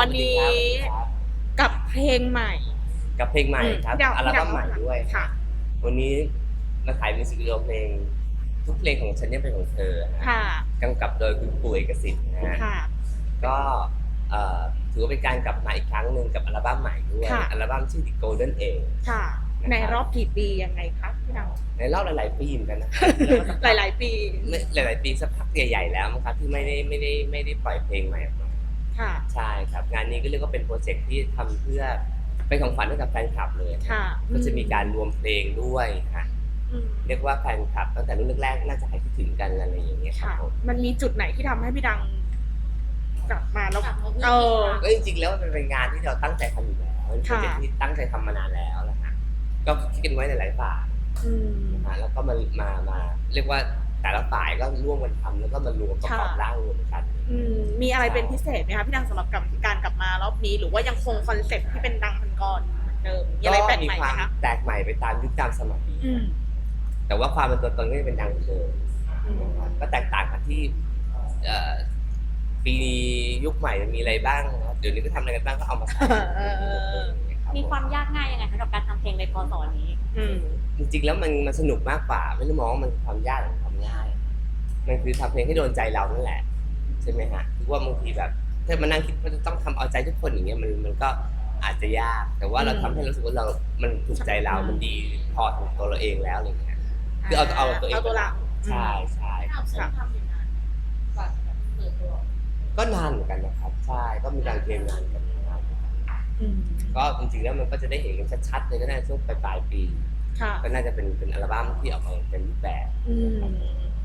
วันนี้ครับกับเพลงใหม่กับเพลงใหม่ครับพี่ดาวอัลบั้มใหม่ด้วยค่ะวันนี้มาถ่ายมิวสิกวิดีโอเพลง ทุกเพลงของฉันเนี่ยเป็นของเธอฮะค่ะกำกับโดยคุณปู่เอกสิทธิ์นะฮะค่ะก็เอ่อถือว่าเป็นการกลับมาอีกครั้งหนึ่งกับอัลบั้มใหม่ด้วยค่ะอัลบั้มชื่อ The Golden Age ค่ะนะครับในรอบกี่ปียังไงคะพี่ดาวในรอบหลาย ๆ ปีเหมือนกันนะครับหลาย ๆ ปี หลาย ๆ ปีสักพักใหญ่ ๆ แล้วมั้งครับที่ไม่ได้ไม่ได้ไม่ได้ปล่อยเพลงใหม่ออกมา ค่ะ ใช่ครับ งานนี้ก็เรียกว่าเป็นโปรเจกต์ที่ทำเพื่อเป็นของขวัญให้กับแฟนคลับเลย ค่ะก็จะมีการรวมเพลงด้วยฮะอืมเรียกว่าแฟนคลับตั้งแต่รุ่นแรกๆน่าจะหายคิดถึงกันอะไรอย่างเงี้ยครับค่ะ ผมมันมีจุดไหนที่ทำให้พี่ดัง กลับมาแล้ว กลับมาเพื่อเออ ก็จริงๆแล้วมันเป็นงานที่เราตั้งใจทำอยู่แล้วเป็นโปรเจกต์ที่ตั้งใจทำมานานแล้วนะฮะก็คิดกันไว้หลายๆฝ่าย อืม นะฮะแล้วก็มามามาเรียกว่า แต่ละฝ่ายก็ร่วมกันทำแล้วก็มารวมประกอบค่ะร่างรวมกัน อืมมีอะไรเป็นพิเศษไหมคะพี่ดังสำหรับกับการกลับมารอบนี้ หรือว่ายังคงคอนเซ็ปต์ที่เป็นดังพันกรเหมือนเดิมมีอะไรแปลกมีใหม่คไหมวามคะแตกใหม่ไปตามยุคตามสมัยอืม แต่ว่าความเป็นตัวตนก็จะเป็นดังเหมือนเดิมอืมนะครับก็แตกต่างกันที่เอ่อปียุคใหม่มันมีอะไรบ้างนะครับเดี๋ยวนี้ก็ทำอะไรกันบ้างก็เอามาใส่เออ รับมีความยากง่ายยังไงคะกับการทำเพลงในพศนี้ อืม จริงๆแล้วมันมันสนุกมากกว่า ไม่ได้มองว่ามันคือความยากหรือ ความง่ายมันคือทำเพลงให้โดนใจเรานั่นแหละใช่ไหมฮะคือว่าบางทีแบบถ้ามานั่งคิดว่าจะต้องทำเอาใจทุกคนอย่างเงี้ยมันมันก็อาจจะยาก แต่ว่าเราอืมทำให้เรารู้สึกว่าเรา มันถูกใจเรามันดีพอของตัวเราเองแล้วอะไรเงี้ยคือเอาเอาตัวเองเอาตัวเราใช่ใช่ทำใช้ทำอย่างนั้นก่อนแบบเปิดตัวก็นานเหมือนกันนะครับใช่ก็มีการเตรียมงานกันนานอืมก็จริงๆแล้วมันก็จะได้เห็นกันชัดๆเลยก็ได้ช่วงปลายปลายๆปี ค่ะ ก็น่าจะเป็นเป็นอัลบั้มที่ออกมาเป็นรูปแบบอืม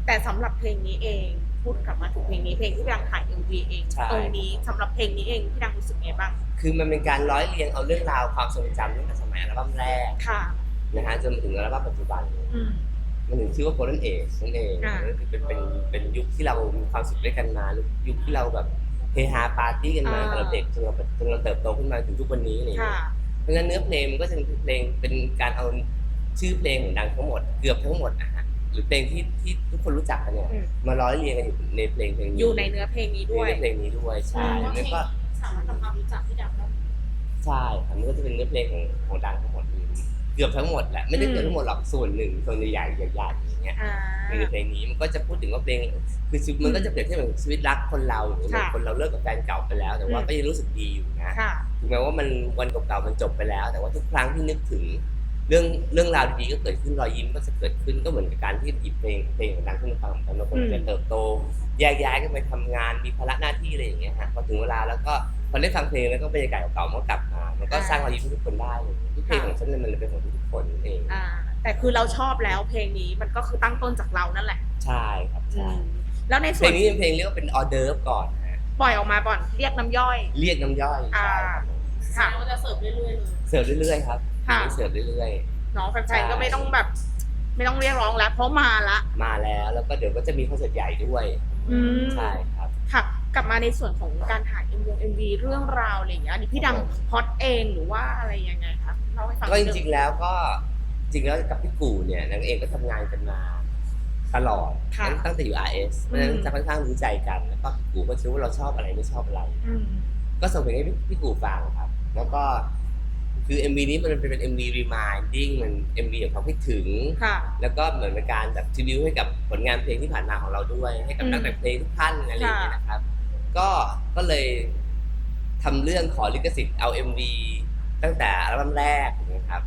แต่สำหรับเพลงนี้เอง พูดกลับมาถึงเพลงนี้เพลงที่พี่ดังถ่าย MV เองใช่ ตรงนี้สำหรับเพลงนี้เองพี่ดังรู้สึกไงบ้างคือมันเป็นการร้อยเรียงเอาเรื่องราวความทรงจำตั้งแต่สมัยอัลบั้มแรกค่ะ นะฮะจนมาถึงอัลบั้มปัจจุบัน อืม มันถึงชื่อว่า Golden Age นั่นเองอ่าก็คือเป็นเป็นเป็นยุคที่เรามีความสุขด้วยกันมายุคที่เราแบบเฮฮาปาร์ตี้กันมาตั้งแต่เราเด็กจนเราจนเราเติบโตขึ้นมาถึงทุกวันนี้อะไรอย่างค่ะ เงี้ย เพราะฉะนั้นเนื้อเพลงมันก็จะเป็นเพลงเป็นการเอา ชื่อเพลงของดังทั้งหมดเกือบทั้งหมดนะฮะหรือเพลงที่ที่ทุกคนรู้จักกันเนี่ย อืม มาร้อยเรียงกันอยู่ในเพลงเพลงนี้อยู่ในเนื้อเพลงนี้ด้วย ในเพลงนี้ด้วยใช่อืมแล้วก็สามารถทำความรู้จักพี่ดังได้ใช่ครับมันก็จะเป็นเนื้อเพลงของของดังทั้งหมดเลยเกือบทั้งหมดแหละไม่ได้เกือบทั้งหมดหรอกส่วนหนึ่งส่วนใหญ่ๆใหญ่ๆอย่างเงี้ย อ่า ในเพลงนี้มันก็จะพูดถึงว่าเพลงคือชีวิตมันก็จะเปรียบเทียบกับชีวิตรักคนเราหรือค่ะคนเราเลิกกับแฟนเก่าไปแล้ว แต่ว่าอืม ก็ยังรู้สึกดีอยู่นะค่ะ ถึงแม้ว่ามันวันเก่าๆมันจบไปแล้ว แต่ว่าทุกครั้งที่นึกถึง เรื่องเรื่องราวดีๆก็เกิดขึ้นรอยยิ้มก็จะเกิดขึ้นก็เหมือนกับการที่หยิบเพลงเพลงของดังขึ้นมาฟังกันบางคนอืมจะเติบโตแยกย้ายกันไปทำงานมีภาระหน้าที่อะไรอย่างเงี้ยฮะพอถึงเวลาแล้วก็พอได้ฟังเพลงแล้วก็บรรยากาศเก่าๆมันก็กลับมามันก็สร้างรอยยิ้มให้ทุกคนได้เลยทุกเพลงของฉันเนี่ยมันเป็นของทุกๆคนนั่นเองอ่า แต่คือเราชอบแล้วเพลงนี้มันก็คือตั้งต้นจากเรานั่นแหละใช่ครับอืใช่มแล้วในเพส่ลวนงนี้เป็นเพลงเรียกว่าเป็นออเดิร์ฟก่อนนะฮะปล่อยออกมาก่อนเรียกน้ำย่อย เรียกน้ำย่อยอ่าใช่ครับค่ะแล้วจะเสิร์ฟเรื่อยๆเลย เสิร์ฟเรื่อยๆครับ ค่ะ เสิร์ฟเรื่อยเนาะแฟนๆก็ไม่ต้องแบบ ไม่ต้องเรียกร้องแล้วเพราะมาละ ๆ มาแล้วแล้วก็เดี๋ยวก็จะมีคอนเสิร์ตใหญ่ด้วย อืมใช่ครับ ค่ะ กลับมาในส่วนของการถ่าย MV MV เรื่องราวอะไรอย่างเงี้ยอันนี้พี่ดังพล็อดเองหรือว่าอะไรยังไงคะเล่าให้ฟังก็จนิดนึริงๆแล้วก็จริงๆแล้วกับพี่กู่เนี่ยนางเองก็ทำงานกันมาตลอดค่ะตั้งตั้งแต่อยู่ RS เพราะฉะนั้นอืมจะค่อนข้างรู้ใจกันแล้วก็พี่กู่ก็รู้ว่าเราชอบอะไรไม่ชอบอะไร อืม ก็ส่งเพลงให้พี่พี่กู่ฟังครับ แล้วก็ คือ MV นี้มันเป็น MV reminding มัน MV ของความคิดถึง ค่ะ แล้วก็เหมือนเป็นการแบบทริบิวให้กับผลงานเพลงที่ผ่านมาของเราด้วย ให้กับอืมนักแต่งเพลงทุกท่านอะไรอย่างเงี้ยนะครับ ก็ก็เลยทำเรื่องขอลิขสิทธิ์เอา MV ตั้งแต่อัลบั้มแรกนะครับ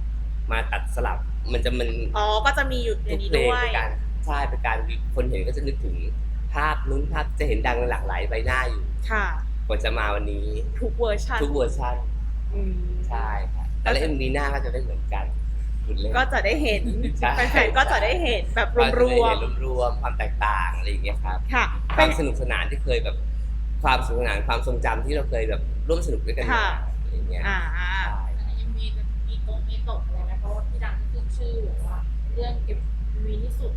มาตัดสลับมันจะมัน อ๋อ ก็จะมีอยู่ในทุกนี้เพลงด้วย เป็นการใช่เป็นการคนเห็นก็จะนึกถึงภาพนู้นภาพจะเห็นดังหลากหลายใบหน้าอยู่ค่ะ กว่าจะมาวันนี้ ทุกเวอร์ชันทุกเวอร์ชันอืม ใช่ครับ แต่ละ MV หน้าก็จะไม่เหมือนกันคุณเล่น ก็จะได้เห็นใช่ แฟนๆก็จะได้เห็นแบบรก็จะวได้มเห็นรวมๆความแตกต่างอะไรอย่างเงี้ยครับ ๆค่ะคเป็วาน มสนุกสนานที่เคยแบบ ความสนุกสนานความทรงจำที่เราเคยแบบร่วมสนุกด้วยกันมาค่ะ อะไรอย่างเงี้ยอ่าใช่แต่ยังมีมีตรงมีตกอะไรนะเพราะว่าพี่ดังขึ้นชื่อแบบว่าเรื่องเก็บมีที่สุด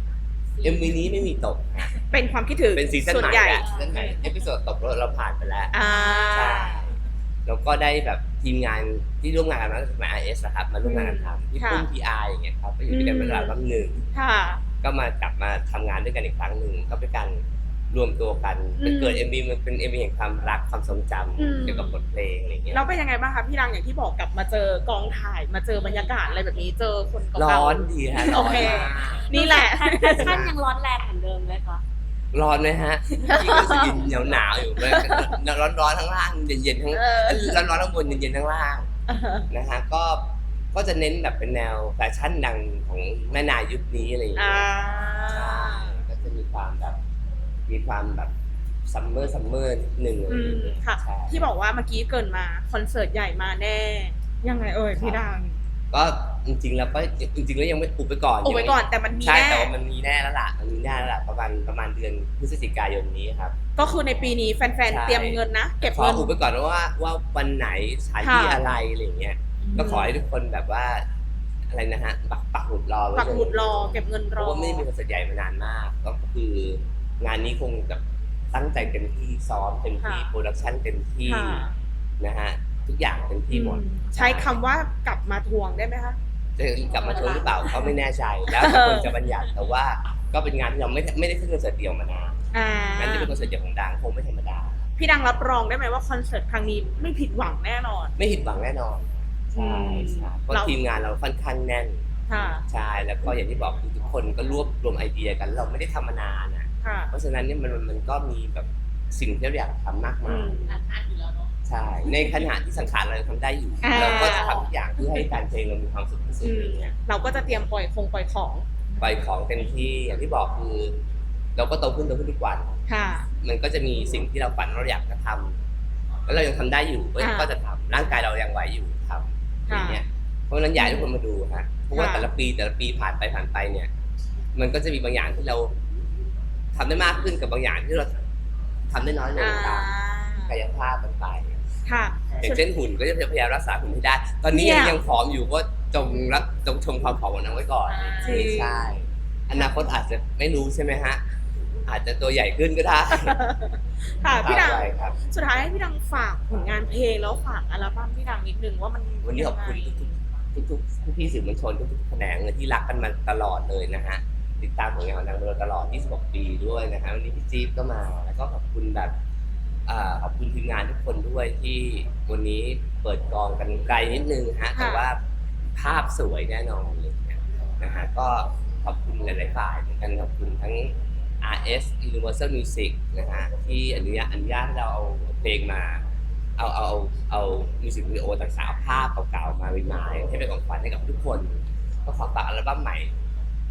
เอ็มวีนี้ไม่มีตกฮะเป็นความคิดถึงเป็นซีซั่นส่วใหนม่ใหญ่แล้วซีซั่นใหม่เอพิโซดตกเราผ่านไปแล้ว อ่า ใช่แล้วก็ได้แบบ ทีมงานที่ร่วมงานกันมาตั้งแต่ไอเอสนะครับมาร่วมงานกันทำที่ค่ะปุ้มพีอาร์อย่างเงี้ยครับก็อยู่ด้วยกันเป็นระดับหนึ่งค่ะ ก็มากลับมาทำงานด้วยกันอีกครั้งหนึ่งก็เป็นการรวมตัวกันอืมเป็นเกิดเอ็มบีมันเป็นเอ็มบีแห่งความรักความทรงจอืมำเกี่ยวกับบทเพลงแล้วเป็นยังไงบ้างคะพี่ดังอย่างที่บอกกลับมาเจอกองถ่ายมาเจอบรรยากาศอะไรแบบนี้เจอคนเก่าๆ ร้อนดีฮะร้อนโอเค มาก นี่แหละแพชชั่นยังร้อนแรงเหมือนเดิมเลยค่ะ ร้อนไหมฮะพี่ก็รู้สึกหนาวหนาวๆอยู่ร้อนร้อนๆข้างล่างเย็นเย็นๆข้างเออ ร้อนร้อนๆข้างบนเย็นเย็นๆข้างล่างนะฮะก็ก็จะเน้นแบบเป็นแนวแฟชั่นดังของแม่นายยุคนี้อะไรอย่างเงี้อ่ายใช่ก็จะมีความแบบมีความแบบซัมเมอร์ซัมเมอร์นิดนึงอะไรอือย่างมเงี้ยค่ะ ใช่ ที่บอกว่าเมื่อกี้เกรินมา คอนเสิร์ตใหญ่มาแน่ ยังไงเอ่ยพี่ดัง ก็จริงๆแล้วก็จริงๆแล้วยังไม่อุบไปก่อนอุบไว้ยังม่ก่อนแต่มันมีใช่แน่แต่ว่ามันมีแน่แล้วล่ะมันมีแน่แล้วล่ะประมาณประมาณเดือนพฤศจิกายนนี้ครับ ก็คือในปีนี้แฟนใช่ ๆเตรียมเงินนะ เก็บขอเงิน อุบไปก่อนว่าว่าวันไหนสถานที่ค่ะ อะไรอะไรอย่างเงี้ย ก็ขอให้ทุกคนแบบว่า อะไรนะฮะปักปักหมุดรอไว้ปักหมุดรอเลยเก็บเงินเพรอ ราะว่าไม่ได้มีคอนเสิร์ตใหญ่มานานมาก ก็คืองานนี้คงแบบตั้งใจเต็มที่ซ้อมเต็มที่ค่ะ โปรดักชั่นเต็มที่ค่ะ นะฮะ ทุกอย่างเต็มที่หมดใช้คำว่ากลับมาทวงได้ไหมคะ จะกลับมาชมหรือเปล่าก็ไม่แน่ใจแล้วแต่คนจะบัญญัติแต่ว่าก็เป็นงานที่เราไม่ไม่ได้ขึ้นคอนเสิร์ตเดียวมานานอ่างานที่เป็นคอนเสิร์ตเดียวของดังคงไม่ธรรมดา พี่ดังรับรองได้ไหมว่าคอนเสิร์ตครั้งนี้ไม่ผิดหวังแน่นอน ไม่ผิดหวังแน่นอนใช่ใช่เพราะเรา ทีมงานเราค่อนข้างแน่นค่ะใช่แล้วก็อย่างที่บอกคือทุกคนก็รวบรวมไอเดียกันเราไม่ได้ทำมานานอะค่ะ เพราะฉะนั้นเนี่ยมันมันก็มีแบบสิ่งที่เราอยากทำมากอืมาย ม อันอันอยู่แล้วเนาะ ใช่ในขณะที่สังขารเรายังทำได้อยู่ อ่า เราก็จะทำทุกอย่างเพื่อให้การเพลงเรามีความสุขที่สุดอือะไรมเงี้ยเราก็จะเตรียมปล่อยคงปล่อยของปล่อยของเต็มที่อย่างที่บอกคือ เราก็โตขึ้นโตขึ้นทุกวัน ค่ะ มันก็จะมีสิ่งที่เราฝันว่าเราอยากจะทำแล้วเรายังทำได้อยู่ก็อ่าก็จะทำร่างกายเรายังไหวอยู่ทำอย่างเงี้ยเพราะฉะนั้นอยากให้ทุกคนมาดูฮะเพราะว่าค่ะ แต่ละปีแต่ละปีผ่านไปผ่านไปเนี่ย มันก็จะมีบางอย่างที่เราทำได้มากขึ้นกับบางอย่างที่เราทำได้น้อยลงอ่าตามกายภาพต่าง ค่ะๆอย่างเช่นหุ่นก็จะพยายามรักษาหุ่นให้ได้ ตอนนี้เนี่ยังยยังผอมอยู่ก็จงรักจงชมความผอมของนางไว้ก่อนจริง ใช่อนาคตอาจจะไม่รู้ใช่ไหมฮะ อาจจะตัวใหญ่ขึ้นก็ได้ค่ะพี่ดัง ตามวัยครับ สุดท้ายให้พี่ดังฝากผลงานเพลงแล้วฝากอัลบั้มพี่ดังนิดนึงว่ามันวันนี้ขอบคุณยังไงทุกๆทุกๆพี่ๆสื่อมวลชนทุกๆแขนงเลยที่รักกันมาตลอดเลยนะฮะติดตามผลงานของนางมาโดยตลอด 26 ปีด้วยนะฮะวันนี้พี่จี๊บก็มาแล้วก็ขอบคุณแบบอ่า ขอบคุณทีมงานทุกคนด้วยที่วันนี้เปิดกองกันไกลนิดนึงฮะแต่ว่าภาพสวยแน่นอนเลยนะฮะก็ขอบคุณหลาย ๆ ฝ่ายเหมือนกันขอบคุณทั้ง RS Universal Music นะฮะที่อนุญาตอนุญาตให้เราเอาเพลงมา เอาเอาเอาเอามิวสิกวิดีโอต่างๆเอาภาพเก่าๆมารีมายให้เป็นของขวัญให้กับทุกคน ก็ขอฝากอัลบั้มใหม่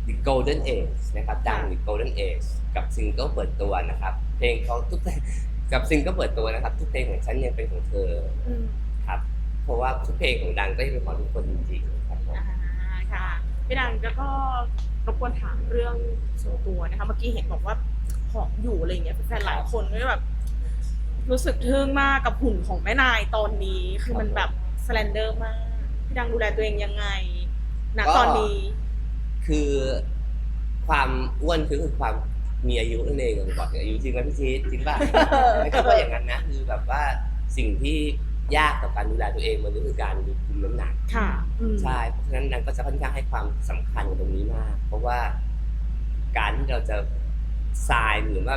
The Golden Age นะครับดัง The Golden Age กับซิงเกิลเปิดตัวนะครับ เพลงของทุกเพลง กับซิงเกิลเปิดตัวนะครับ ทุกเพลงของฉันยังเป็นของเธออืมครับ เพราะว่าทุกเพลงของดังก็ยังเป็นของทุกคนจริงๆครับผมอ่าค่ะพี่ดังแล้วก็รบกวนถามเรื่องส่วนตัวนะคะ เมื่อกี้เห็นบอกว่าผอมอยู่อะไรอย่างเงี้ยแฟนๆหลายคนก็แบบ รู้สึกทึ่งมากกับหุ่นของแม่นายตอนนี้คือมันแบบสแลนเดอร์มากพี่ดังดูแลตัวเองยังไงณตอนนี้ คือความอ้วนคือคือความ มีอายุนั่นเองบอกถึงอายุจริงไหมพี่ชีสจริงป่ะไม่ใช่ว่าอย่างนั้นนะคือแบบว่าสิ่งที่ยากกับการดูแลตัวเองมันก็คือการคุมน้ำหนักค่ะอืมใช่เพราะฉะนั้นนางก็จะค่อนข้างให้ความสำคัญกับตรงนี้มาก เพราะว่า การที่เราจะทรายหรือว่า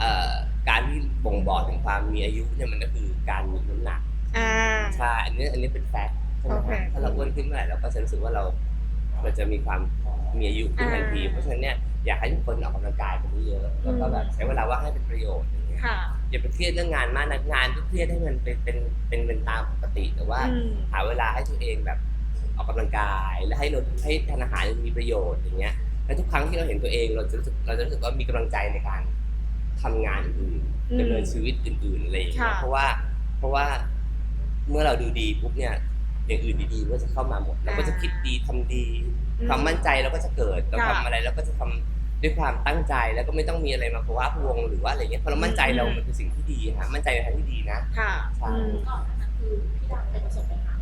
เอ่อการที่บ่งบอกถึงความมีอายุเนี่ยมันก็คือการมีน้ำหนักอ่าใช่อันนี้อันนี้เป็นแฟกต์ใช่ไหมโอเคฮะถ้าเราอ้วนขึ้นเมื่อไหร่เราก็จะรู้สึกว่าเราเราจะมีความ มีอายุขึ้นทันที อ่า เพราะฉะนั้นเนี่ยอยากให้ทุกคนออกกำลังกายกันเยอะๆแล้วก็แบบใช้เวลาว่างให้เป็นประโยชน์อย่างเงี้ย ค่ะ อย่าไปเครียดเรื่องงานมากนะงานก็เครียดให้มันเป็นเป็นเป็นเป็นตามปกติแต่ว่า อืม หาเวลาให้ตัวเองแบบออกกำลังกาย และให้เราให้ทานอาหารมีประโยชน์อย่างเงี้ยและทุกครั้งที่เราเห็นตัวเองเราจะรู้สึกเราจะรู้สึกว่ามีกำลังใจในการทำงานอื่นอืมดำเนินชีวิตอื่นๆอะไรอย่างเงี้ยค่ะ เพราะว่าเพราะว่าเมื่อเราดูดีปุ๊บเนี่ยอย่างอื่นดีๆก็จะเข้ามาหมดเราก็จะคิดดีทำดี ความมั่นใจเราก็จะเกิดเราค่ะทำอะไรเราก็จะทำด้วยความตั้งใจแล้วก็ไม่ต้องมีอะไรมาภาวะพะวงหรือว่าอะไรเงี้ยเพราะเรามั่นใจเราอืมมันคือสิ่งที่ดีฮะมั่นใจในทางที่ดีนะ ค่ะใช่ อืมก่อนหนานั้นคือพี่ดังเป็นประสบปัญหา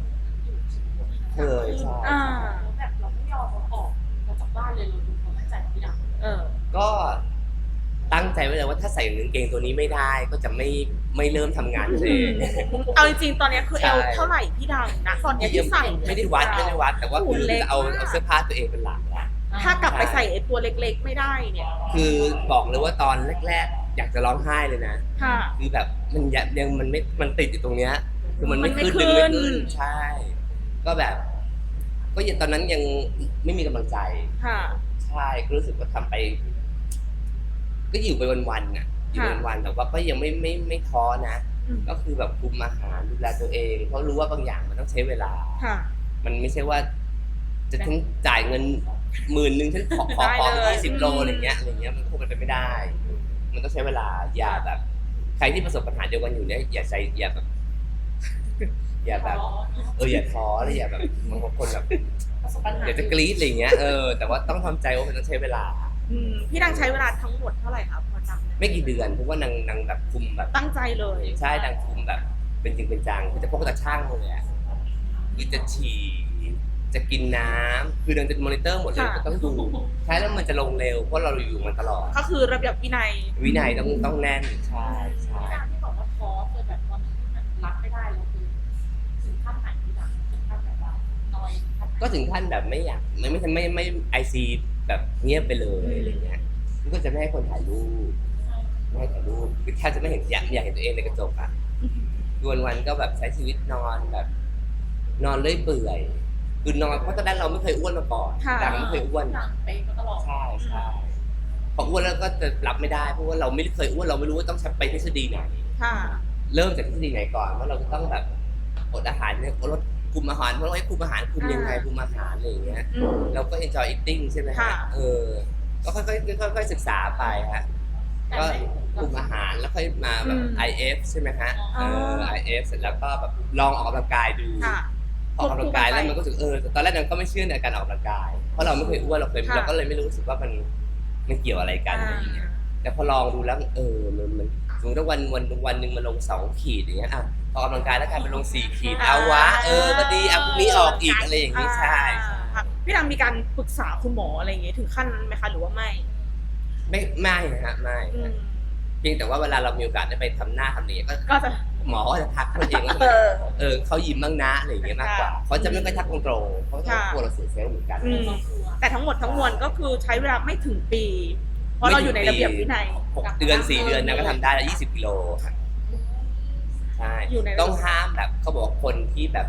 อยู่ใช่ไหมเคยใช่ อ่าแล้วแบบเราไม่ยอมเอาออกมาจากบ้านเลยเราดูความมั่นใจของพี่ดังเออ ก็ ตั้งใจไว้เลยว่าถ้าใส่กางเกงตัวนี้ไม่ได้ก็จะไม่ไม่เริ่มทำงานเลย เอาจริงๆตอนเนี้ยคือใช่ เอลเท่าไหร่พี่ดังนะตอนเนี้ยที่ใส่ ไม่ได้วัดไม่ได้วัด แต่ว่าหุ่คืนอเล็กจะเอามาก เอาเสื้อผ้าตัวเองเป็นหลักละ ถ้ากลับไปใส่ไอ้ตัวเล็กๆ ไม่ได้เนี่ยคือบอกเลยว่าตอนแรก ๆ อยากจะร้องไห้เลยนะ ค่ะ คือแบบมันยังยังมันไม่มันติดอยู่ตรงเนี้ย คือมันไม่มันไม่ขึ้นดึงไม่ขึ้นขึ้นใช่ ก็แบบ ก็ยังตอนนั้นยังไม่มีกำลังใจ ค่ะ ใช่ก็รู้สึกว่าทำไป ก็อยู่ไปวันๆน่ะอยู่ไปค่ะวันๆแต่ว่าก็ยังไม่ไม่ไม่ท้อนะ อืม ก็คือแบบคุมอาหารดูแลตัวเอง เพราะรู้ว่าบางอย่างมันต้องใช้เวลา ค่ะ มันไม่ใช่ว่า จะทั้งจ่ายเงินหมื่นหนึ่งฉันขอขอขอได้เลยยี่สิบโลอืมอะไรเงี้ยอะไรเงี้ยมันคงเป็นไปไม่ได้ มันต้องใช้เวลาอย่าแบบ ใครที่ประสบปัญหาเดียวกันอยู่เนี่ยอย่าใจอย่าแบบ อย่าแบบ เอออย่าท้อเลยอย่าแบบบางคนแบบ ประสบปัญหาอยากจะกรี๊ดอะไรเงี้ยเออแต่ว่าต้องทำใจว่ามันต้องใช้เวลา อืมพี่ดังใช้เวลาทั้งหมดเท่าไหร่ครับพอจำได้ไม่กี่เดือนเพราะว่านางนางแบบคุมแบบตั้งใจเลยใช่นางคุมแบบ เป็นจริงเป็นจังคือจะพกตาช่างเลยอะคือจะฉี่จะกินน้ำคือนางจะมอนิเตอร์หมดเลยก็ต้องดูใช่แล้วมันจะลงเร็วเพราะเราอยู่มันตลอด ก็คือระเบียบวินัย วินัยต้องต้องแน่นใช่ใช่ที่ดังที่บอกว่าท้อคือแบบตอนนี้ที่มันรับไม่ได้แล้วคือถึงขั้นไหนที่ดังถึงขั้นแบบว่าน้อยขั้นไหนก็ถึงขั้นแบบไม่อยากไม่ไม่ไม่ไม่ไอซี แบบเงียบไปเลยอะไรเงี้ยมันก็จะไม่ให้คนถ่ายรูปไม่ให้ถ่ายรูปคือแทบจะไม่เห็นอยากอยากเห็นตัวเองในกระจกอะคือวันวันๆก็แบบใช้ชีวิตนอนแบบ นอนเลื่อยเปื่อยคือนอนเพราะตอนนั้นเราไม่เคยอ้วนมาก่อนค่ะ ดังไม่เคยอ้วนดังไปมาตลอดใช่ใช่พออ้วนแล้วก็จะรับไม่ได้เพราะว่าเราไม่เคยอ้วนเราไม่รู้ว่าต้องใช้ไปทฤษฎีไหน ค่ะ เริ่มจากทฤษฎีไหนก่อนว่าเราจะต้องแบบอดอาหารเนี่ยลด คุมอาหารเพราะว่าให้คุมอาหารคุมยังไงอ่าคุมอาหารอะไรอย่างเงี้ย อืม เราก็ enjoy eating ใช่ไหมฮะค่ะ เออ ก็ค่อยๆค่อยๆศึกษาไปฮะก็คุมอาหารแล้วค่อยมาแบบ อืม IF ใช่ไหมฮะ เอออ๋อ IF เสร็จแล้วก็แบบลองออกกำลังกายดู ค่ะ ออกกำลังกายแล้วมันก็รู้สึกเออแต่ตอนแรกเราก็ไม่เชื่อในการออกกำลังกาย เพราะเราไม่เคยอ้วนเราเคยค่ะ เราก็เลยไม่รู้สึกว่ามันมันเกี่ยวอะไรกันอะไรอย่างเงี้ยแต่พอลองดูแล้วเออมันมันสมมติว่าวันวันวันหนึ่งมันลงสองขีดอย่างเงี้ยอะพ อออกกำลังกายแล้วกลายเป็นลงสี่ขีดเอาวะ เออ ก็ดีอะพรุ่งนี้ออกอีกอะไรอย่างงี้ใช่ใช่ค่ะพี่ดังมีการปรึกษาคุณหมออะไรอย่างเงี้ยถึงขั้นนั้นไหมคะหรือว่าไม่ไม่ไม่ฮะไม่อืฮะมเพียงแต่ว่าเวลาเรามีโอกาสได้ไปทำหน้าทำนี้ก็ก็จะ หมอก็จะทักเขาเองว่าเออ เออเขายิ้มบ้างนะอะไรอย่างเงี้ยมากกว่าค่ะเขาจะไม่ค่อยทักตรงๆเขาจะค่ะกลัวเราเสียเซลล์เหมือนกัน อืม แต่ทั้งหมดทั้งมวลก็คือใช้เวลาไม่ถึงปี เพราะเราอยู่ในระเบียบวินัยหกเดือนสี่เดือนนะก็ทำได้แล้วยี่สิบกิโลค่ะ ใช่อยู่ใน ต้องห้ามแบบเขาบอกว่าคนที่แบบ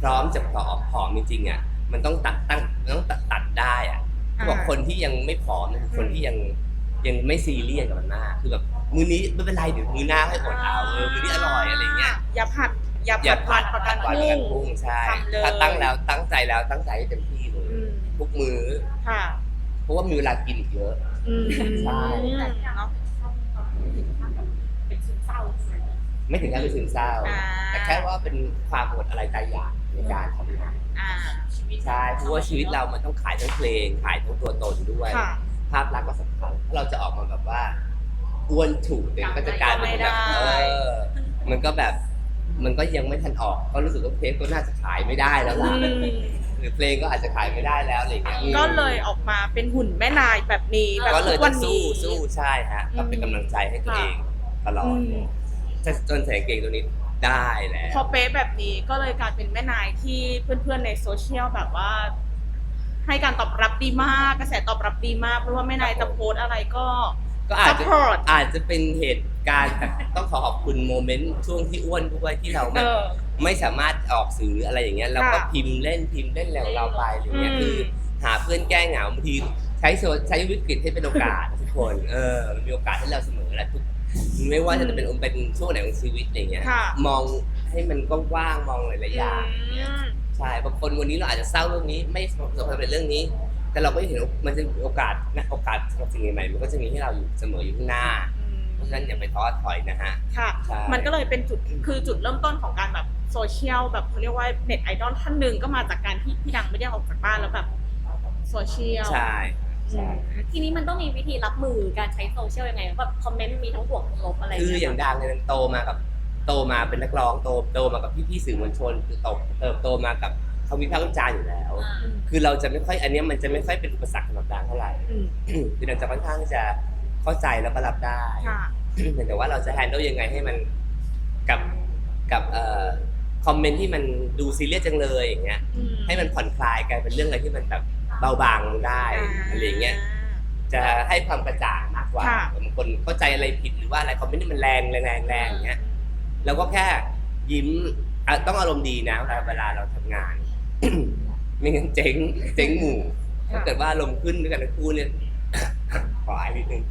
พร้อมจะผอมผอมจริงๆอะมันต้องตัดตั้งมันต้องตัดตัดได้อะเขาบอกคนที่ยังไม่ผอมนะคือคนที่ยังยังไม่ซีเรียสกับมันมากคือแบบมื้อนี้ไม่เป็นไรเดี๋ยวมื้อหน้าให้อดเอาเออมื้อนี้อร่อยอะไรเงี้ยอย่าผัดอย่าอย่าผัดผัวัดนประกันวันพประรุ่กังนพรุ่งใช่ทำเลยถ้าตั้งแล้วตั้งใจแล้วตั้งใจให้เต็มที่เลยอืมทุกมื้อค่ะเพราะว่ามีเวลากินอีกเยอะ อืมใช่แต่ที่ดังเนาะ ถึงขั้นแบบเป็นซึมเศร้าใช่ ไหมไม่ถึงกับเป็นซึมเศร้า อ่า แต่แค่ว่าเป็นความอดอะไรใจอยากในการทำงานอ่าชีวิตใช่เพราะว่าชีวิตเรามันต้องขายทั้งเพลง ขายทั้งตัวตนด้วย ค่ะ ภาพลักษณ์ก็สำคัญถ้าเราจะออกมาแบบว่าอ้วนถูกเด็กก็จะกลายเป็นแบบไม่เอได้อมันก็แบบมันก็ยังไม่ทันออก ก็รู้สึกว่าเพลงก็น่าจะขายไม่ได้แล้วล่ะอืมหรือเพลงก็อาจจะขายไม่ได้แล้วอะไรอย่างเงี้ยก็เลยออกมาเป็นหุ่นแม่นายแบบนี้แบบก็เลยทุกต้วัอนงนี้สู้สู้ใช่ฮะก็เป็นกำลังใจให้ตัวเองตลออืดม จะจนใส่กางเกงตัวนี้ได้แล้ว พอเป๊ะแบบนี้ก็เลยกลายเป็นแม่นายที่เพื่อนๆในโซเชียลแบบว่า ให้การตอบรับดีมากกระแสตอบรับดีมากเพราะว่าแม่นายจะโพสต์อะไรก็ก็อาจจะ support อาจจะเป็นเหตุการณ์แต่ต้องขอขอบคุณโมเมนต์ช่วงที่อ้วนด้วยที่เราเอแบบอ ไม่สามารถออกสื่ออะไรอย่างเงี้ยเราก็ค่ะพิมพ์เล่นพิมพ์เล่นแล้วเราไปอะไรเงี้ยอืม คือ หาเพื่อนแก้เหงาบางทีใช้โซใช้วิกฤตให้เป็นโอกาสทุกคนเออมันมีโอกาสให้เราเสมอแหละทุก ไม่ว่าจะเป็นเป็นช่วงไหนของชีวิตอะไรเงี้ยค่ะ มองให้มันกว้างๆมองหลายๆอย่างอืมใช่บางคนวันนี้เราอาจจะเศร้าเรื่องนี้ไม่ประสบความสำเร็จเรื่องนี้ แต่เราก็เห็นว่ามันจะมีโอกาสนะโอกาสสำหรับสิ่งใหม่ๆมันก็จะมีให้เราอยู่เสมออยู่ข้างหน้าเพราะฉะนั้นอย่าไปท้อถอยนะฮะ ค่ะ ใช่ มันก็เลยเป็นจุดคือจุดเริ่มต้นของการแบบโซเชียลแบบเขาเรียกว่าเน็ตไอดอลท่านหนึ่งก็มาจากการที่พี่ดังไม่ได้ออกจากบ้านแล้วแบบโซเชียล ใช่ ใช่ทีนี้มันต้องมีวิธีรับมือการใช้โซเชียลยังไงแบบคอมเมนต์มีทั้งบวกทั้งลบอะไรคืออย่างดังเนี่ยโตมากับโตมาเป็นนักร้องโตโตมากับพี่ๆสื่อมวลชนคือโตเติบโตมากับเขาวิพากษ์วิจารณ์อยู่แล้วอ่าคือเราจะไม่ค่อยอันเนี้ยมันจะไม่ค่อยเป็นอุปสรรคสำหรับดังเท่าไหร่อืมคือดังจะค่อนข้างที่จะเข้าใจแล้วก็รับได้ค่ะแต่ว่าเราจะแฮนด์ลยังไงให้มันกับกับเอ่อคอมเมนต์ที่มันดูซีเรียสจังเลยอย่างเงี้ยอืมให้มันผ่อนคลายกลายเป็นเรื่องอะไรที่มันแบบ เบาบางลงได้อะไรอย่างเงี้ยจะให้ความกระจ่างมากกว่าค่ะบางคนเข้าใจอะไรผิดหรือว่าอะไรคอมเมนต์ที่มันแรงแรงแรงแรงอย่างเงี้ยเราก็แค่ยิ้มอะต้องอารมณ์ดีนะเวลาเวลาเราทำงานไม่งั้นเจ๊งเจ๊งหมู่ถ้าเกิดว่าอารมณ์ขึ้นด้วยกันทั้งคู่เนี่ยขออายนิดนึง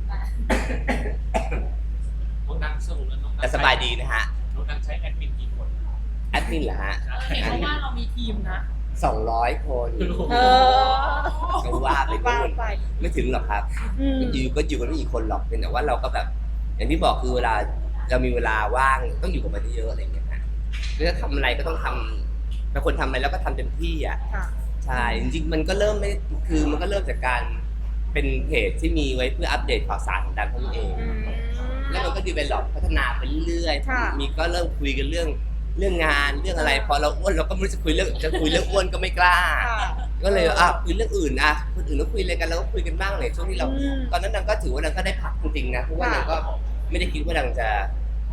น้องดังสรุปแล้วน้องดังแต่สบายดีนะฮะน้องดังใช้แอดมินกี่คนแอดมินเหรอฮะเห็นเพราะว่าเรามีทีมนะ สองร้อยคนเออก็ว่าไปว่านู่นไปไม่ถึงหรอกครับอืมอยู่ก็อยู่กันไม่กี่คนหรอกเพียงแต่ว่าเราก็แบบ อย่างที่บอกคือเวลาเรามีเวลาว่างต้องอยู่กับมันเยอะๆอะไรอย่างเงี้ยฮะคือถ้าทำอะไรก็ต้องทำเป็นคนทำอะไรแล้วก็ทำเต็มที่อะ ค่ะ ใช่จริงๆมันก็เริ่มไม่คือมันก็เริ่มจากการเป็นเพจที่มีไว้เพื่ออัปเดตข่าวสารของดังเท่านั้นเองอืมแล้วมันก็ดีเวล็อปพัฒนาไปเรื่อยค่ะ ๆมีก็เริ่มคุยกันเรื่อง เรื่องงานเรื่องอะไร พอเราอ้วนเราก็ไม่รู้จะคุยเรื่องจะคุยเรื่องอ้วนก็ไม่กล้าค่ะก็เลยอะคุยเรื่องอื่นอะคนอื่นก็คุยอะไรกันเราก็คุยกันบ้างเลยช่วงที่เรา อืม ตอนนั้นนางก็ถือว่านางก็ได้พักจริงๆนะเพราะว่าค่ะนางก็ไม่ได้คิดว่านางจะ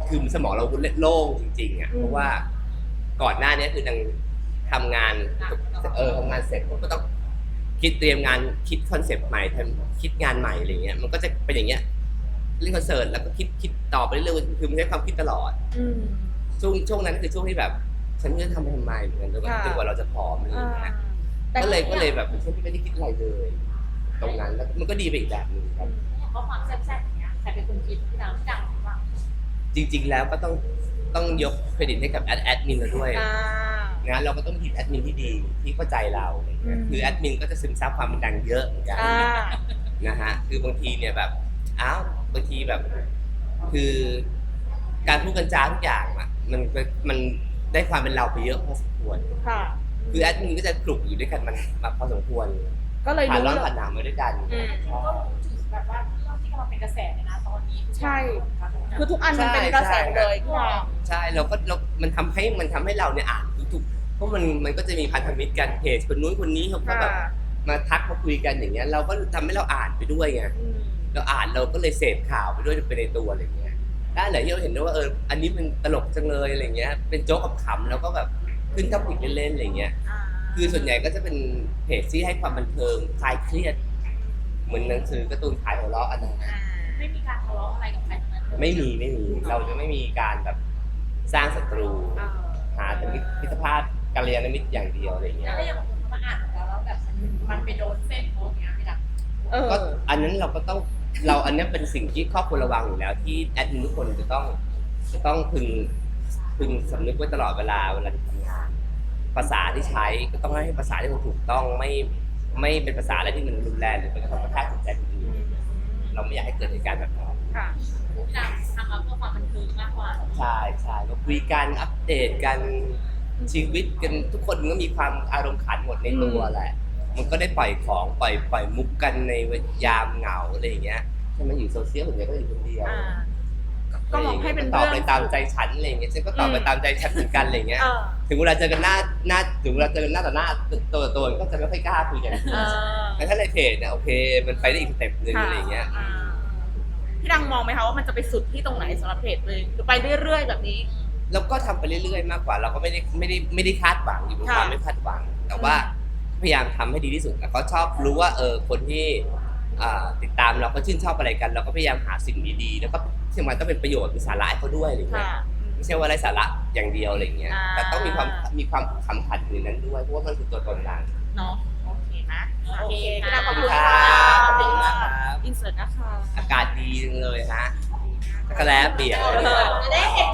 คือสมองเราโล่งจริงๆอะอืมเพราะว่าก่อนหน้านี้คือนางทำงานเออทำงานเสร็จก็ต้องคิดเตรียมงานคิดคอนเซปต์ใหม่ทำคิดงานใหม่อะไรเงี้ยมันก็จะเป็นอย่างเงี้ยเล่นคอนเสิร์ตแล้วก็คิดคิดต่อไปเรื่อยๆคือมันใช้ความคิดตลอด อืม ช่วงช่วงนั้นคือช่วงที่แบบ ฉันจะทำไปทำไมเหมือนกันจนกว่าค่ะ จนกว่าเราจะพร้อมอะไรอย่างเงี้ยแต่ก็เลยก็เลยแบบเป็นช่วงที่ไม่ได้คิดอะไรเลย ตรงนั้นแล้วมันก็ดีไปอีกแบบหนึ่งครับ เพราะความแซ่บๆอย่างเงี้ยใครเป็นคนคิดที่ดังที่ดังหรือเปล่าจริง ๆ แล้วก็ต้องต้องยกเครดิตให้กับแอดแอดมินเราด้วย อ่านะเราก็ต้องมีทีมแอดมินที่ดีที่เข้าใจเราอะไรเงี้ยอืม คือแอดมินก็จะซึมซับความเป็นดังเยอะเหมือนกันอ่า นะฮะคือบางทีเนี่ยแบบอ้าวบางทีแบบ คือการพูดกันจาทุกอย่างอะ มันมันได้ความเป็นเราไปเยอะพอสมควร ค่ะ คือแอดมินก็จะคลุกอยู่ด้วยกันมันมาพอสมควรก็เลยผ่านรู้ร้อนเลยผ่านหนาวมาด้วยกันอืม ก็รู้ถึงแบบว่าเรื่องที่กำลังเป็นกระแสเนี่ยนะตอนนี้ใช่ คือทุกอันมันเป็นกระแสเลยพี่ดาวใช่เราก็เรามันทำให้มันทำให้เราเนี่ยอ่านทุกๆเพราะมันมันก็จะมีพันธมิตรกันเพจคนนู้นคนนี้เขาก็ค่ะแบบมาทักมาคุยกันอย่างเงี้ย เราก็ทำให้เราอ่านไปด้วยไงอืมเราอ่านเราก็เลยเสพข่าวไปด้วยไปในตัวอะไรเงี้ย ถ้าไหนที่เราเห็นได้ว่าเอออันนี้มันตลกจังเลยอะไรเงี้ย เป็นโจ๊กกับขำๆแล้วก็แบบขึ้นท็อปิกเล่นๆอะไรเงี้ยอ่าคือส่วนใหญ่ก็จะเป็นเพจที่ให้ความบันเทิงคลายเครียด เหมือนหนังสือการ์ตูนขายหัวเราะอันนั้นอ่าไม่มีการทะเลาะอะไรกับใครทั้งนั้นเลยไม่มีไม่มีเราจะไม่มีการแบบสร้างศัตรูอ่าหาแต่มิตรภาพกัลยาณมิตรอย่างเดียวอะไรเงี้แล้ยวอย่างคนเขามาอ่านแล้วแล้วแบบมันไปโดนเส้นเขาอย่างเงี้ยไม่ดังเออ ก็อันนั้นเราก็ต้อง เราอันนั้นเป็นสิ่งที่ครอบครัวระวังอยู่แล้ว ที่แอดมินทุกคนจะต้องจะต้องพึงพึงสำนึกไว้ตลอดเวลาเวลาที่ทำงาน ภาษาที่ใช้ก็ต้องให้ภาษาที่มันถูกต้องไม่ไม่เป็นภาษาอะไรที่มันรุนแรงหรือเป็นกระทบกระทั่งจิตใจคนอื่นเราไม่อยากให้เกิดเหตุการณ์แบบนั้นค่ะพี่ดังทำมาเพื่อความบันเทิงมากกว่าใช่ใช่ก็คุยกันอัปเดตกันชีวิตกันทุกคนมันก็มีความอารมณ์ขันหมดในตัวแหละ มันก็ได้ปล่อยของปล่อยปล่อยมุกกันในยามเหงาอะไรอย่างเงี้ยใช่ไหมอยู่โซเชียลอย่างเงี้ยก็อยู่คนเดียวอ่า ก็มองให้เป็นตอบเรื่องไปตามใจฉันอะไรอย่างเงี้ยฉันก็ตอบไปอืมตามใจฉันเหมือนกันอะไรอย่างเงี้ย เออถึงเวลาเจอกันหน้าหน้าถึงเวลาเจอกันหน้าต่อหน้าตัวต่อตัวก็จะไม่ค่อยกล้าคุยกันเออแต่ถ้าในเพจเนี่ยโอเค มันไปได้อีกสเต็ปหนึ่งค่ะอะไรอย่างเงี้ยอ่าพี่ดังมองไหมคะว่ามันจะไปสุดที่ตรงไหนสำหรับเพจเลยหรือไปเรื่อยๆแบบนี้ แล้วก็ทำไปเรื่อยๆ มากกว่า เราก็ไม่ได้ไม่ได้ไม่ได้คาดหวังอยู่บนค่ะความไม่คาดหวัง แต่ว่า พยายามทำให้ดีที่สุดแล้วก็ชอบรู้ว่าเออคนที่อ่าติดตามเราก็ชื่นชอบอะไรกัน เราก็พยายามหาสิ่งดีๆแล้วก็ที่สำคัญต้องเป็นประโยชน์มีสาระให้เขาด้วยอะไรอย่างเงี้ค่ะยไม่ใช่ว่าไร้สาระอย่างเดียวอะไรอย่างเงี้ยอ่าแต่ต้องมีความมีความขำขันอยู่ในนั้นด้วยเพราะว่ามันคือตัวตนเราเนาะโอเคนะโอเคโอเคพี่ดังขอบคุณครัค่ะบขอบคุณมากครับอินเสิร์ตนะคะอากาศดีจังเลยฮะก็แล้วเปียกเลยจะได้เห็น